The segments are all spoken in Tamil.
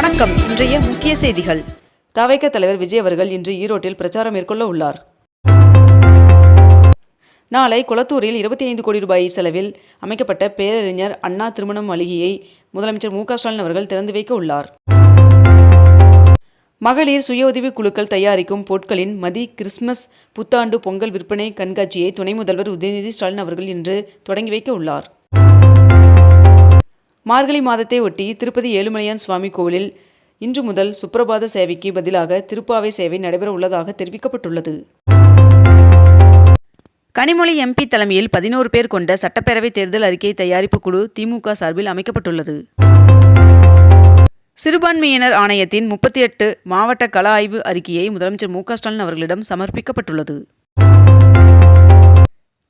வணக்கம். இன்றைய முக்கிய செய்திகள். தவைக்க தலைவர் விஜய் அவர்கள் இன்று ஈரோட்டில் பிரச்சாரம் மேற்கொள்ள உள்ளார். நாளை குளத்தூரில் இருபத்தி ஐந்து கோடி ரூபாய் செலவில் அமைக்கப்பட்ட பேரறிஞர் அண்ணா திருமணம் மளிகையை முதலமைச்சர் மு க ஸ்டாலின் அவர்கள் திறந்து வைக்க உள்ளார். மகளிர் சுய உதவி குழுக்கள் தயாரிக்கும் பொருட்களின் மதி கிறிஸ்துமஸ் புத்தாண்டு பொங்கல் விற்பனை கண்காட்சியை துணை முதல்வர் உதயநிதி ஸ்டாலின் அவர்கள் இன்று தொடங்கி வைக்க உள்ளார். மார்கழி மாதத்தை ஒட்டி திருப்பதி ஏழுமலையான் சுவாமி கோவிலில் இன்று முதல் சுப்பிரபாத சேவைக்கு பதிலாக திருப்பாவை சேவை நடைபெற உள்ளதாக தெரிவிக்கப்பட்டுள்ளது. கனிமொழி எம்பி தலைமையில் பதினோரு பேர் கொண்ட சட்டப்பேரவை தேர்தல் அறிக்கை தயாரிப்பு குழு திமுக சார்பில் அமைக்கப்பட்டுள்ளது. சிறுபான்மையினர் ஆணையத்தின் முப்பத்தி எட்டு மாவட்ட கள ஆய்வு அறிக்கையை முதலமைச்சர் மு க ஸ்டாலின் அவர்களிடம் சமர்ப்பிக்கப்பட்டுள்ளது.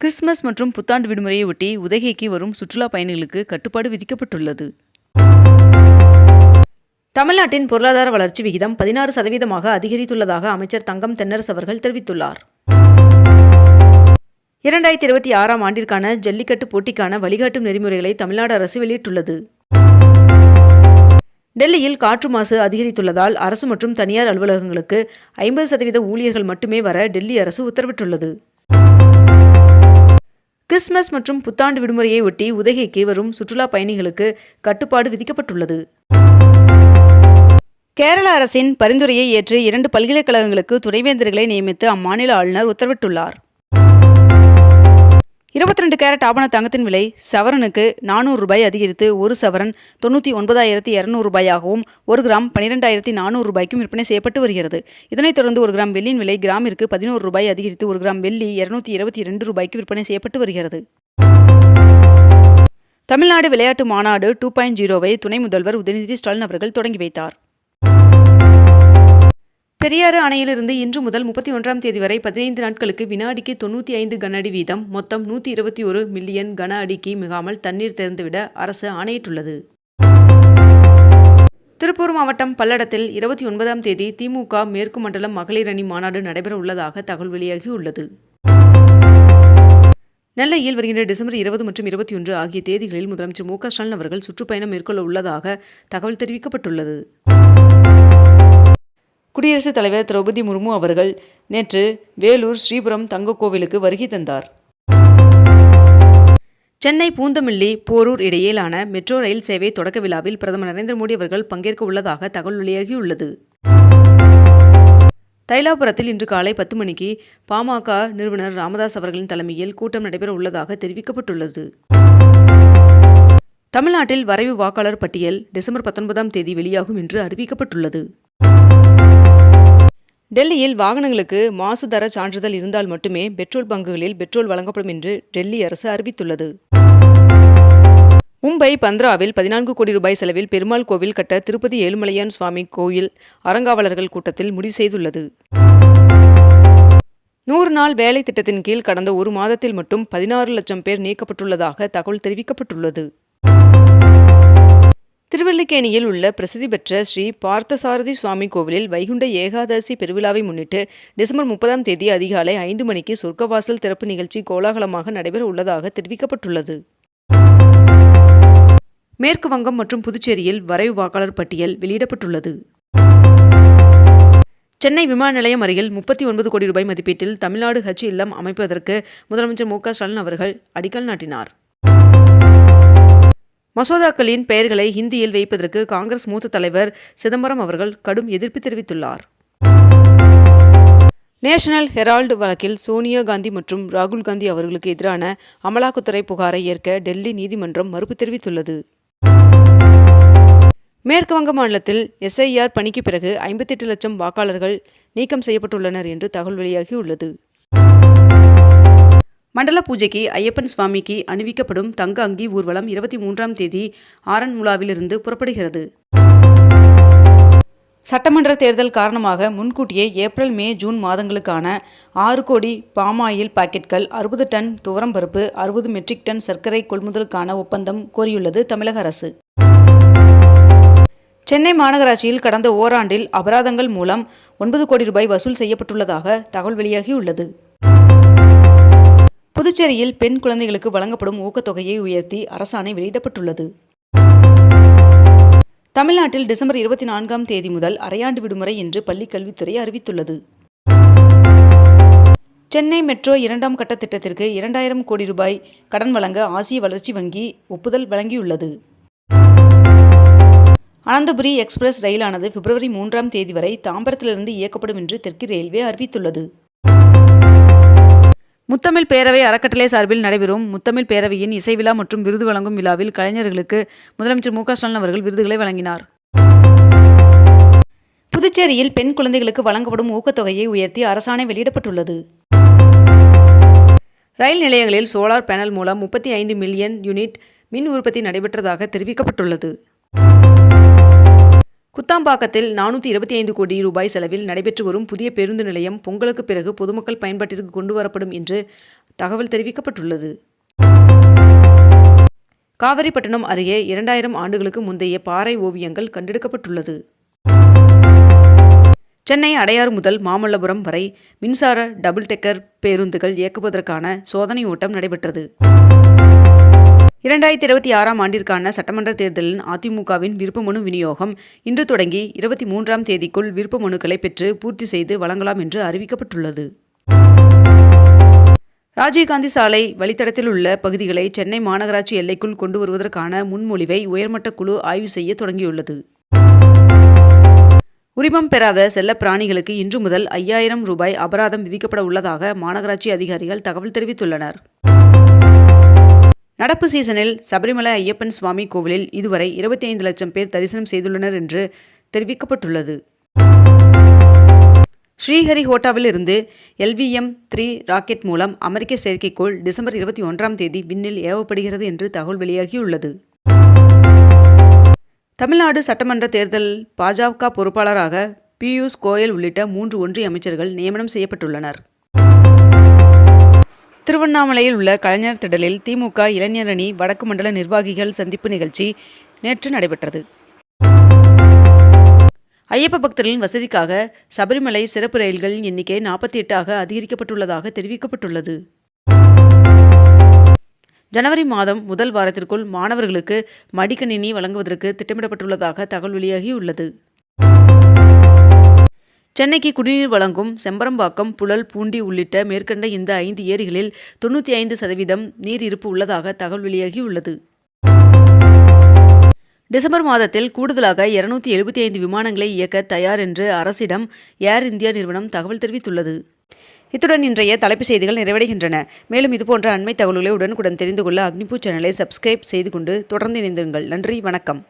கிறிஸ்துமஸ் மற்றும் புத்தாண்டு விடுமுறையை ஒட்டி உதகைக்கு வரும் சுற்றுலா பயணிகளுக்கு கட்டுப்பாடு விதிக்கப்பட்டுள்ளது. தமிழ்நாட்டின் பொருளாதார வளர்ச்சி விகிதம் பதினாறு சதவீதமாக அதிகரித்துள்ளதாக அமைச்சர் தங்கம் தென்னரசு அவர்கள் தெரிவித்துள்ளார். இரண்டாயிரத்தி இருபத்தி ஆறாம் ஆண்டிற்கான ஜல்லிக்கட்டு போட்டிக்கான வழிகாட்டும் நெறிமுறைகளை தமிழ்நாடு அரசு வெளியிட்டுள்ளது. டெல்லியில் காற்று மாசு அதிகரித்துள்ளதால் அரசு மற்றும் தனியார் அலுவலகங்களுக்கு ஐம்பது சதவீத ஊழியர்கள் மட்டுமே வர டெல்லி அரசு உத்தரவிட்டுள்ளது. கிறிஸ்துமஸ் மற்றும் புத்தாண்டு விடுமுறையை ஒட்டி உதகைக்கு வரும் சுற்றுலா பயணிகளுக்கு கட்டுப்பாடு விதிக்கப்பட்டுள்ளது. கேரள அரசின் பரிந்துரையை ஏற்று இரண்டு பல்கலைக்கழகங்களுக்கு துணைவேந்தர்களை நியமித்து அம்மாநில ஆளுநர் உத்தரவிட்டுள்ளார். இருபத்தி ரெண்டு கேரட் ஆபண தங்கத்தின் விலை சவரனுக்கு நானூறு ரூபாய் அதிகரித்து ஒரு சவரன் தொண்ணூற்றி ஒன்பதாயிரத்தி இரநூறு ரூபாயாகவும் ஒரு கிராம் பன்னிரெண்டாயிரத்தி நானூறு ரூபாய்க்கும் விற்பனை செய்யப்பட்டு வருகிறது. இதனைத் தொடர்ந்து ஒரு கிராம் வெள்ளியின் விலை கிராமிற்கு பதினோரு ரூபாய் அதிகரித்து ஒரு கிராம் வெள்ளி இருநூத்தி இருபத்தி இரண்டு ரூபாய்க்கு விற்பனை செய்யப்பட்டு வருகிறது. தமிழ்நாடு விளையாட்டு மாநாடு டூ பாயிண்ட் ஜீரோவை துணை முதல்வர் உதயநிதி ஸ்டாலின் அவர்கள் தொடங்கி வைத்தார். பெரியாறு அணையிலிருந்து இன்று முதல் முப்பத்தி ஒன்றாம் தேதி வரை பதினைந்து நாட்களுக்கு வினாடிக்கு தொண்ணூற்றி ஐந்து கன அடி வீதம் மொத்தம் நூற்றி இருபத்தி ஒரு மில்லியன் கன அடிக்கு மிகாமல் தண்ணீர் திறந்துவிட அரசு ஆணையிட்டுள்ளது. திருப்பூர் மாவட்டம் பல்லடத்தில் இருபத்தி ஒன்பதாம் தேதி திமுக மேற்கு மண்டலம் மகளிர் அணி மாநாடு நடைபெற உள்ளதாக தகவல் வெளியாகியுள்ளது. நெல்லையில் வருகின்ற டிசம்பர் இருபது மற்றும் இருபத்தி ஒன்று ஆகிய தேதிகளில் முதலமைச்சர் மு க ஸ்டாலின் அவர்கள் சுற்றுப்பயணம் மேற்கொள்ள உள்ளதாக தகவல் தெரிவிக்கப்பட்டுள்ளது. குடியரசுத் தலைவர் திரௌபதி முர்மு அவர்கள் நேற்று வேலூர் ஸ்ரீபுரம் தங்க கோவிலுக்கு வருகை தந்தார். சென்னை பூந்தமல்லி போரூர் இடையிலான மெட்ரோ ரயில் சேவை தொடக்க விழாவில் பிரதமர் நரேந்திர மோடி அவர்கள் பங்கேற்க உள்ளதாக தகவல் வெளியாகியுள்ளது. தைலாபுரத்தில் இன்று காலை பத்து மணிக்கு பாமக நிறுவனர் ராமதாஸ் அவர்களின் தலைமையில் கூட்டம் நடைபெற உள்ளதாக தெரிவிக்கப்பட்டுள்ளது. தமிழ்நாட்டில் வரைவு வாக்காளர் பட்டியல் டிசம்பர் பத்தொன்பதாம் தேதி வெளியாகும் என்று அறிவிக்கப்பட்டுள்ளது. டெல்லியில் வாகனங்களுக்கு மாசு தர சான்றிதழ் இருந்தால் மட்டுமே பெட்ரோல் பங்குகளில் பெட்ரோல் வழங்கப்படும் என்று டெல்லி அரசு அறிவித்துள்ளது. மும்பை பந்த்ராவில் பதினான்கு கோடி ரூபாய் செலவில் பெருமாள் கோவில் கட்ட திருப்பதி ஏழுமலையான் சுவாமி கோயில் அறங்காவலர்கள் கூட்டத்தில் முடிவு செய்துள்ளது. நூறு நாள் வேலை திட்டத்தின் கீழ் கடந்த ஒரு மாதத்தில் மட்டும் பதினாறு லட்சம் பேர் நீக்கப்பட்டுள்ளதாக தகவல் தெரிவிக்கப்பட்டுள்ளது. திருவல்லிக்கேணியில் உள்ள பிரசித்தி பெற்ற ஸ்ரீ பார்த்தசாரதி சுவாமி கோவிலில் வைகுண்ட ஏகாதசி பெருவிழாவை முன்னிட்டு டிசம்பர் முப்பதாம் தேதி அதிகாலை ஐந்து மணிக்கு சொர்க்கவாசல் திறப்பு நிகழ்ச்சி கோலாகலமாக நடைபெற உள்ளதாக தெரிவிக்கப்பட்டுள்ளது. மேற்கு வங்கம் மற்றும் புதுச்சேரியில் வரைவு வாக்காளர் பட்டியல் வெளியிடப்பட்டுள்ளது. சென்னை விமான நிலையம் அருகில் முப்பத்தி ஒன்பது கோடி ரூபாய் மதிப்பீட்டில் தமிழ்நாடு ஹஜ் இல்லம் அமைப்பதற்கு முதலமைச்சர் மு க ஸ்டாலின் அவர்கள் அடிக்கல் நாட்டினார். மசோதாக்களின் பெயர்களை ஹிந்தியில் வைப்பதற்கு காங்கிரஸ் மூத்த தலைவர் சிதம்பரம் அவர்கள் கடும் எதிர்ப்பு தெரிவித்துள்ளார். நேஷனல் ஹெரால்டு வழக்கில் சோனியா காந்தி மற்றும் ராகுல் காந்தி அவர்களுக்கு எதிரான அமலாக்கத்துறை புகாரை ஏற்க டெல்லி நீதிமன்றம் மறுப்பு தெரிவித்துள்ளது. மேற்கு வங்க மாநிலத்தில் எஸ்ஐஆர் பணிக்கு பிறகு ஐம்பத்தெட்டு லட்சம் வாக்காளர்கள் நீக்கம் செய்யப்பட்டுள்ளனர் என்று தகவல் வெளியாகியுள்ளது. மண்டல பூஜைக்கு ஐயப்பன் சுவாமிக்கு அணிவிக்கப்படும் தங்க அங்கி ஊர்வலம் இருபத்தி மூன்றாம் தேதி ஆரன்முலாவிலிருந்து புறப்படுகிறது. சட்டமன்ற தேர்தல் காரணமாக முன்கூட்டியே ஏப்ரல் மே ஜூன் மாதங்களுக்கான ஆறு கோடி பாமாயில் பாக்கெட்கள் அறுபது டன் துவரம்பருப்பு அறுபது மெட்ரிக் டன் சர்க்கரை கொள்முதலுக்கான ஒப்பந்தம் கோரியுள்ளது தமிழக அரசு. சென்னை மாநகராட்சியில் கடந்த ஓராண்டில் அபராதங்கள் மூலம் ஒன்பது கோடி ரூபாய் வசூல் செய்யப்பட்டுள்ளதாக தகவல் வெளியாகியுள்ளது. புதுச்சேரியில் பெண் குழந்தைகளுக்கு வழங்கப்படும் ஊக்கத்தொகையை உயர்த்தி அரசாணை வெளியிடப்பட்டுள்ளது. தமிழ்நாட்டில் டிசம்பர் இருபத்தி நான்காம் தேதி முதல் அரையாண்டு விடுமுறை என்று பள்ளிக் கல்வித்துறை அறிவித்துள்ளது. சென்னை மெட்ரோ இரண்டாம் கட்ட திட்டத்திற்கு இரண்டாயிரம் கோடி ரூபாய் கடன் வழங்க ஆசிய வளர்ச்சி வங்கி ஒப்புதல் வழங்கியுள்ளது. அனந்தபுரி எக்ஸ்பிரஸ் ரயிலானது பிப்ரவரி மூன்றாம் தேதி வரை தாம்பரத்திலிருந்து இயக்கப்படும் என்று தெற்கு ரயில்வே அறிவித்துள்ளது. முத்தமிழ் பேரவை அறக்கட்டளை சார்பில் நடைபெறும் முத்தமிழ் பேரவையின் இசை விழா மற்றும் விருது வழங்கும் விழாவில் கலைஞர்களுக்கு முதலமைச்சர் மு ஸ்டாலின் அவர்கள் விருதுகளை வழங்கினார். புதுச்சேரியில் பெண் குழந்தைகளுக்கு வழங்கப்படும் ஊக்கத்தொகையை உயர்த்தி அரசாணை வெளியிடப்பட்டுள்ளது. ரயில் நிலையங்களில் சோலார் பேனல் மூலம் முப்பத்தி ஐந்து மில்லியன் யூனிட் மின் உற்பத்தி நடைபெற்றதாக தெரிவிக்கப்பட்டுள்ளது. குத்தாம்பாக்கத்தில் நானூற்றி இருபத்தி ஐந்து கோடி ரூபாய் செலவில் நடைபெற்று வரும் புதிய பேருந்து நிலையம் பொங்கலுக்கு பிறகு பொதுமக்கள் பயன்பாட்டிற்கு கொண்டு வரப்படும் என்று தகவல் தெரிவிக்கப்பட்டுள்ளது. காவிரிப்பட்டினம் அருகே இரண்டாயிரம் ஆண்டுகளுக்கு முந்தைய பாறை ஓவியங்கள் கண்டெடுக்கப்பட்டுள்ளது. சென்னை அடையாறு முதல் மாமல்லபுரம் வரை மின்சார டபுள் டெக்கர் பேருந்துகள் இயக்குவதற்கான சோதனை ஓட்டம் நடைபெற்றது. இரண்டாயிரத்தி இருபத்தி ஆறாம் ஆண்டிற்கான சட்டமன்ற தேர்தலில் அதிமுகவின் விருப்பமனு விநியோகம் இன்று தொடங்கி இருபத்தி மூன்றாம் தேதிக்குள் விருப்ப மனுக்களை பெற்று பூர்த்தி செய்து வழங்கலாம் என்று அறிவிக்கப்பட்டுள்ளது. ராஜீவ்காந்தி சாலை வழித்தடத்தில் உள்ள பகுதிகளை சென்னை மாநகராட்சி எல்லைக்குள் கொண்டு வருவதற்கான முன்மொழிவை உயர்மட்ட குழு ஆய்வு செய்ய தொடங்கியுள்ளது. உரிமம் பெறாத செல்ல பிராணிகளுக்கு இன்று முதல் ஐயாயிரம் ரூபாய் அபராதம் விதிக்கப்பட உள்ளதாக மாநகராட்சி அதிகாரிகள் தகவல் தெரிவித்துள்ளனர். நடப்பு சீசனில் சபரிமலை ஐயப்பன் சுவாமி கோவிலில் இதுவரை இருபத்தி ஐந்து லட்சம் பேர் தரிசனம் செய்துள்ளனர் என்று தெரிவிக்கப்பட்டுள்ளது. ஸ்ரீஹரிஹோட்டாவில் இருந்து எல்விஎம் த்ரீ ராக்கெட் மூலம் அமெரிக்க செயற்கைக்கோள் டிசம்பர் இருபத்தி ஒன்றாம் தேதி விண்ணில் ஏவப்படுகிறது என்று தகவல் வெளியாகியுள்ளது. தமிழ்நாடு சட்டமன்ற தேர்தல் பாஜக பொறுப்பாளராக பியூஷ் கோயல் உள்ளிட்ட மூன்று ஒன்றிய அமைச்சர்கள் நியமனம் செய்யப்பட்டுள்ளனர். திருவண்ணாமலையில் உள்ள கலைஞர் திடலில் திமுக இளைஞரணி வடக்கு மண்டல நிர்வாகிகள் சந்திப்பு நிகழ்ச்சி நேற்று நடைபெற்றது. ஐயப்ப பக்தர்களின் வசதிக்காக சபரிமலை சிறப்பு ரயில்களின் எண்ணிக்கை நாற்பத்தி எட்டாக அதிகரிக்கப்பட்டுள்ளதாக தெரிவிக்கப்பட்டுள்ளது. ஜனவரி மாதம் முதல் வாரத்திற்குள் மாணவர்களுக்கு மடிக்கணினி வழங்குவதற்கு திட்டமிடப்பட்டுள்ளதாக தகவல் வெளியாகியுள்ளது. சென்னைக்கு குடிநீர் வழங்கும் செம்பரம்பாக்கம் புழல் பூண்டி உள்ளிட்ட மேற்கண்ட இந்த ஐந்து ஏரிகளில் தொண்ணூற்றி ஐந்து சதவீதம் நீர் இருப்பு உள்ளதாக தகவல் வெளியாகியுள்ளது. டிசம்பர் மாதத்தில் கூடுதலாக இருநூத்தி எழுபத்தி ஐந்து விமானங்களை இயக்க தயார் என்று அரசிடம் ஏர் இந்தியா நிறுவனம் தகவல் தெரிவித்துள்ளது. இத்துடன் இன்றைய தலைப்புச் செய்திகள் நிறைவடைகின்றன. மேலும் இதுபோன்ற அண்மை தகவல்களை உடனுக்குடன் தெரிந்து கொள்ள அக்னிபூ சேனலை சப்ஸ்கிரைப் செய்து கொண்டு தொடர்ந்து இணைந்திருங்கள். நன்றி வணக்கம்.